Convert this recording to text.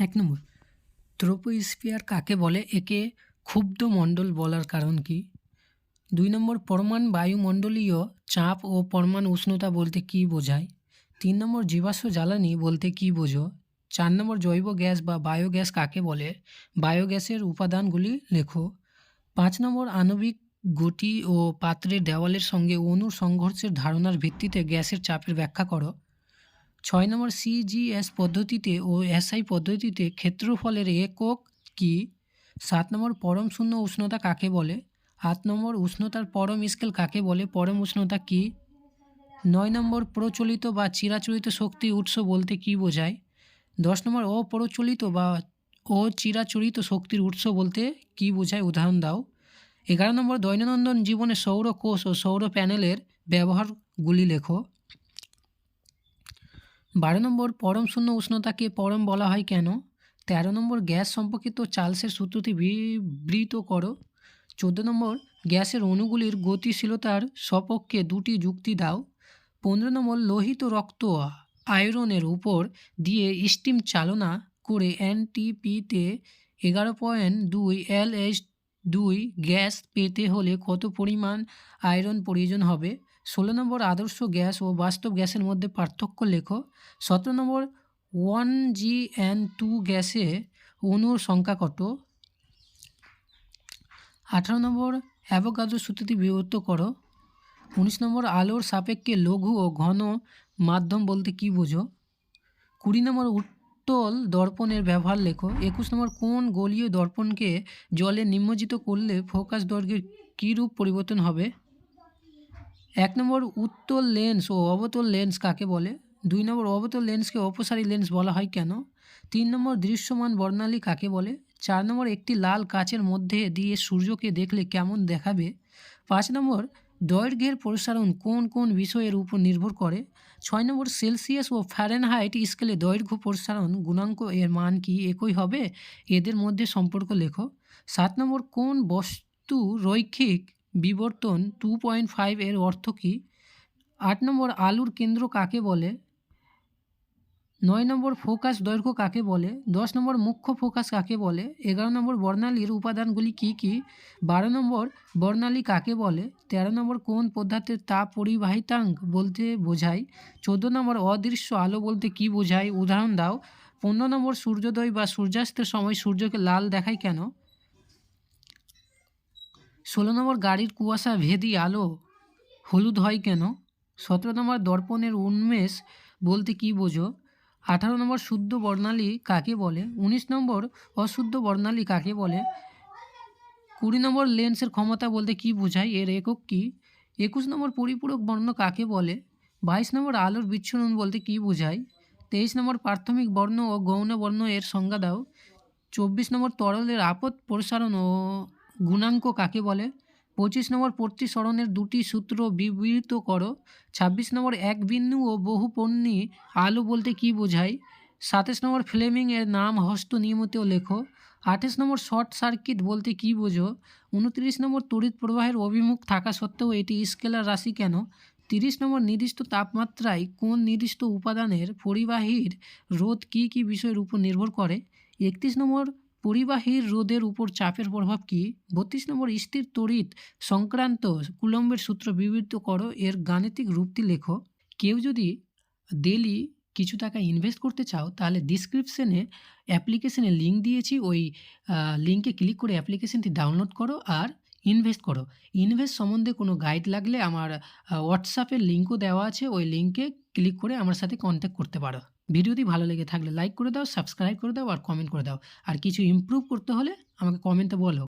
এক নম্বর ট্রোপোস্ফিয়ার কাকে বলে? একে ক্ষুব্ধ মণ্ডল বলার কারণ কি? দুই নম্বর, পরমাণু বায়ুমণ্ডলীয় চাপ ও পরমাণু উষ্ণতা বলতে কী বোঝায়? তিন নম্বর, জীবাশ্ম জ্বালানি বলতে কী বোঝো? চার নম্বর, জৈব গ্যাস বা বায়োগ্যাস কাকে বলে? বায়োগ্যাসের উপাদানগুলি লেখো। পাঁচ নম্বর, আণবিক গুটি ও পাত্রের দেওয়ালের সঙ্গে অণুর সংঘর্ষের ধারণার ভিত্তিতে গ্যাসের চাপের ব্যাখ্যা করো। ছয় নম্বর সিজিএস পদ্ধতিতে ও এসআই পদ্ধতিতে ক্ষেত্রফলের একক কি? সাত নম্বর পরম শূন্য উষ্ণতা কাকে বলে? আট নম্বর উষ্ণতার পরম স্কেল কাকে বলে? পরম উষ্ণতা কি? নয় নম্বর প্রচলিত বা চিরাচরিত শক্তি উৎস বলতে কী বোঝায়? দশ নম্বর অপ্রচলিত বা অচিরাচরিত শক্তির উৎস বলতে কী বোঝায়? উদাহরণ দাও। এগারো নম্বর দৈনন্দিন জীবনে সৌর কোষ ও সৌর প্যানেলের ব্যবহারগুলি লেখো। বারো নম্বর পরম শূন্য উষ্ণতাকে পরম বলা হয় কেন? তেরো নম্বর গ্যাস সম্পর্কিত চার্লসের সূত্রটি বিবৃত করো। চোদ্দ নম্বর গ্যাসের অণুগুলির গতিশীলতার সপক্ষে দুটি যুক্তি দাও। পনেরো নম্বর লোহিত রক্ত আয়রনের উপর দিয়ে স্টিম চালনা করে এনটিপিতে এগারো পয়েন্ট দুই এল এইচ দুই গ্যাস পেতে হলে কত পরিমাণ আয়রন প্রয়োজন হবে? ষোলো নম্বর আদর্শ গ্যাস ও বাস্তব গ্যাসের মধ্যে পার্থক্য লেখো। সতেরো নম্বর, ওয়ান জি এন টু গ্যাসে অণুর সংখ্যা কত? আঠারো নম্বর অ্যাভোগাদ্রো সূত্রটি বিভক্ত করো। উনিশ নম্বর, আলোর সাপেক্ষে লঘু ও ঘন মাধ্যম বলতে কী বোঝো? কুড়ি নম্বর, উত্তল দর্পণের ব্যবহার লেখো। একুশ নম্বর, কোন গলীয় দর্পণকে জলে নিমজ্জিত করলে ফোকাস দৈর্ঘ্যের কী রূপ পরিবর্তন হবে? এক নম্বর উত্তল লেন্স ও অবতল লেন্স কাকে বলে? দুই নম্বর অবতল লেন্সকে অপসারী লেন্স বলা হয় কেন? তিন নম্বর দৃশ্যমান বর্ণালী কাকে বলে? চার নম্বর একটি লাল কাচের মধ্যে দিয়ে সূর্যকে দেখলে কেমন দেখাবে? পাঁচ নম্বর দৈর্ঘ্যের প্রসারণ কোন কোন বিষয়ের উপর নির্ভর করে? ছয় নম্বর সেলসিয়াস ও ফ্যারেনহাইট স্কেলে দৈর্ঘ্য প্রসারণ গুণাঙ্ক এর মান কি একই হবে? এদের মধ্যে সম্পর্ক লেখো। সাত নম্বর কোন বস্তু রৈখিক বিবর্তন টু পয়েন্ট ফাইভ এর অর্থ কী? আট নম্বর আলুর কেন্দ্র কাকে বলে? নয় নম্বর ফোকাস দৈর্ঘ্য কাকে বলে? দশ নম্বর মুখ্য ফোকাস কাকে বলে? এগারো নম্বর বর্ণালীর উপাদানগুলি কী কী? বারো নম্বর বর্ণালী কাকে বলে? তেরো নম্বর কোন পদার্থের তাপ পরিবাহিতাঙ্ক বলতে বোঝায়? চোদ্দ নম্বর অদৃশ্য আলো বলতে কী বোঝায়? উদাহরণ দাও। পনেরো নম্বর সূর্যোদয় বা সূর্যাস্তের সময় সূর্যকে লাল দেখায় কেন? ষোলো নম্বর গাড়ির কুয়াশা ভেদি আলো হলুদ হয় কেন? সতেরো নম্বর দর্পণের উন্মেষ বলতে কী বোঝো? আঠারো নম্বর শুদ্ধ বর্ণালী কাকে বলে? উনিশ নম্বর অশুদ্ধ বর্ণালী কাকে বলে? কুড়ি নম্বর লেন্সের ক্ষমতা বলতে কী বোঝায়? এর একক কী? একুশ নম্বর পরিপূরক বর্ণ কাকে বলে? বাইশ নম্বর আলোর বিচ্ছুরণ বলতে কী বোঝায়? তেইশ নম্বর প্রাথমিক বর্ণ ও গৌণ বর্ণ এর সংজ্ঞা দাও। চব্বিশ নম্বর তরলের আপদ প্রসারণ ও গুণাঙ্ক কাকে বলে? পঁচিশ নম্বর প্রতিসরণের দুটি সূত্র বিবৃত করো। ছাব্বিশ নম্বর এক বিন্দু ও বহুপণ্যী আলো বলতে কী বোঝায়? সাতাশ নম্বর ফ্লেমিং এর নাম হস্ত নিয়মিত লেখো। আঠাশ নম্বর শর্ট সার্কিট বলতে কী বোঝো? উনত্রিশ নম্বর তড়িৎ প্রবাহের অভিমুখ থাকা সত্ত্বেও এটি স্কেলার রাশি কেন? তিরিশ নম্বর নির্দিষ্ট তাপমাত্রায় কোন নির্দিষ্ট উপাদানের পরিবাহীর রোধ কী কী বিষয়ের উপর নির্ভর করে? একত্রিশ নম্বর পরিবাহীর রোধের উপর চাপের প্রভাব কী? বত্রিশ নম্বর স্থির তড়িৎ সংক্রান্ত কুলম্বের সূত্র বিবৃত করো, এর গাণিতিক রূপটি লেখো। কেউ যদি ডেলি কিছু টাকা ইনভেস্ট করতে চাও, তাহলে ডিসক্রিপশনে অ্যাপ্লিকেশনের লিঙ্ক দিয়েছি, ওই লিঙ্কে ক্লিক করে অ্যাপ্লিকেশনটি ডাউনলোড করো আর ইনভেস্ট করো। ইনভেস্ট সম্বন্ধে কোনো গাইড লাগলে আমার হোয়াটসঅ্যাপের লিঙ্কও দেওয়া আছে, ওই লিঙ্কে ক্লিক করে আমার সাথে কন্ট্যাক্ট করতে পারো। ভিডিওটি ভালো লেগে থাকলে লাইক করে দাও সাবস্ক্রাইব করে দাও আর কমেন্ট করে দাও। আর কিছু ইম্প্রুভ করতে হলে আমাকে কমেন্টে বলো।